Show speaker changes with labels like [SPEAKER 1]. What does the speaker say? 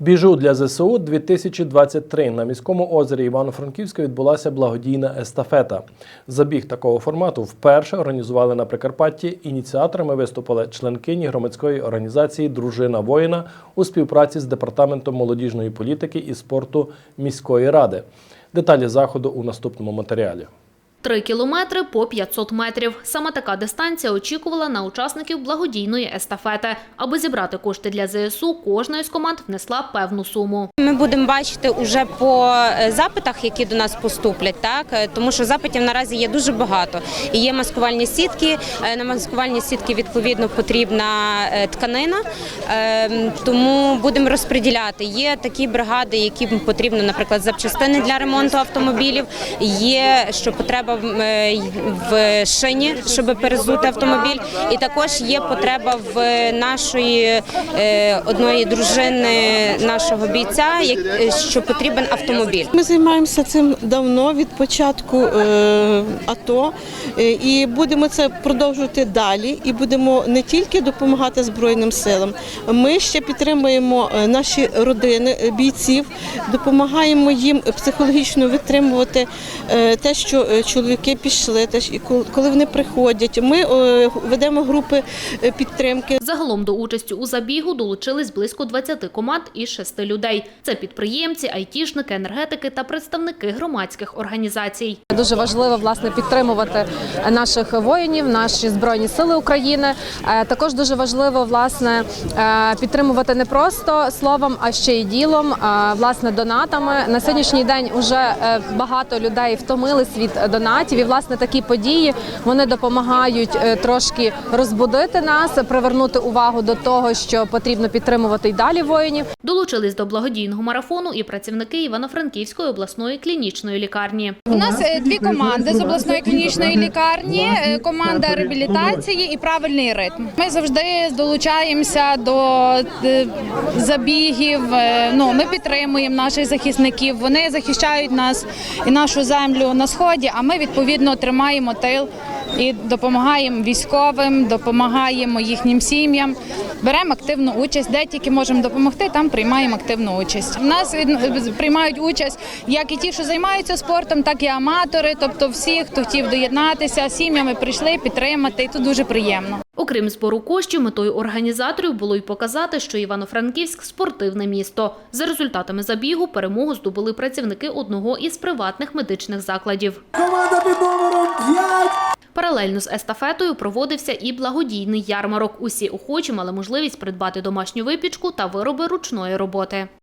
[SPEAKER 1] Біжу для ЗСУ 2023 на міському озері Івано-Франківська відбулася благодійна естафета. Забіг такого формату вперше організували на Прикарпатті. Ініціаторами виступили членкині громадської організації Дружина воїна у співпраці з департаментом молодіжної політики і спорту міської ради. Деталі заходу у наступному матеріалі.
[SPEAKER 2] Три кілометри по 500 метрів. Саме така дистанція очікувала на учасників благодійної естафети. Аби зібрати кошти для ЗСУ, кожна із команд внесла певну суму.
[SPEAKER 3] Ми будемо бачити уже по е, запитах, які до нас поступлять, так Е, тому що запитів наразі є дуже багато. Є маскувальні сітки. е, На маскувальні сітки відповідно потрібна тканина, Е, тому будемо розподіляти. Є такі бригади, яким потрібно, наприклад, запчастини для ремонту автомобілів. Є що потреба в, е, в шині, щоб перезути автомобіль, і також є потреба в нашої е, одної дружини нашого бійця, е, що потрібен автомобіль.
[SPEAKER 4] Ми займаємося цим давно від початку АТО і будемо це продовжувати далі. І будемо не тільки допомагати Збройним силам, ми ще підтримуємо наші родини бійців, допомагаємо їм психологічно витримувати те, що е, чоловіки пішли, те, що- і коли- вони приходять. Ми е, ведемо групи е, підтримки.
[SPEAKER 2] Загалом до участі у забігу долучились близько 20 команд із 6 людей. Це підприємці, айтішники, енергетики та представники громадських організацій.
[SPEAKER 5] Дуже важливо власне підтримувати наших воїнів, наші збройні сили України. Е, Також дуже важливо власне підтримувати не просто словом, а ще й ділом, власне, донатами. На сьогоднішній день вже багато людей втомились від донатів, і власне такі події вони допомагають е, трошки розбудити нас, привернути увагу до того, що потрібно підтримувати й далі воїнів.
[SPEAKER 2] Долучились до благодійного марафону і працівники Івано-Франківської обласної клінічної лікарні.
[SPEAKER 6] У нас е, дві команди з обласної клінічної лікарні: е, команда реабілітації і правильний ритм. Ми завжди долучаємося до забігів. Ну ми підтримуємо наших захисників. Вони захищають нас і нашу землю на сході. А ми відповідно тримаємо тил і допомагаємо військовим, допомагаємо їхнім сім'ям. Беремо активну участь, де тільки можемо допомогти, там приймаємо активну участь. У нас приймають участь як і ті, що займаються спортом, так і аматори, тобто всі, хто хотів доєднатися, сім'ями прийшли підтримати, і тут дуже приємно.
[SPEAKER 2] Окрім збору коштів, метою організаторів було й показати, що Івано-Франківськ спортивне місто. За результатами забігу перемогу здобули працівники одного із приватних медичних закладів.
[SPEAKER 7] Команда під номером 5.
[SPEAKER 2] Паралельно з естафетою проводився і благодійний ярмарок. Усі охочі мали можливість придбати домашню випічку та вироби ручної роботи.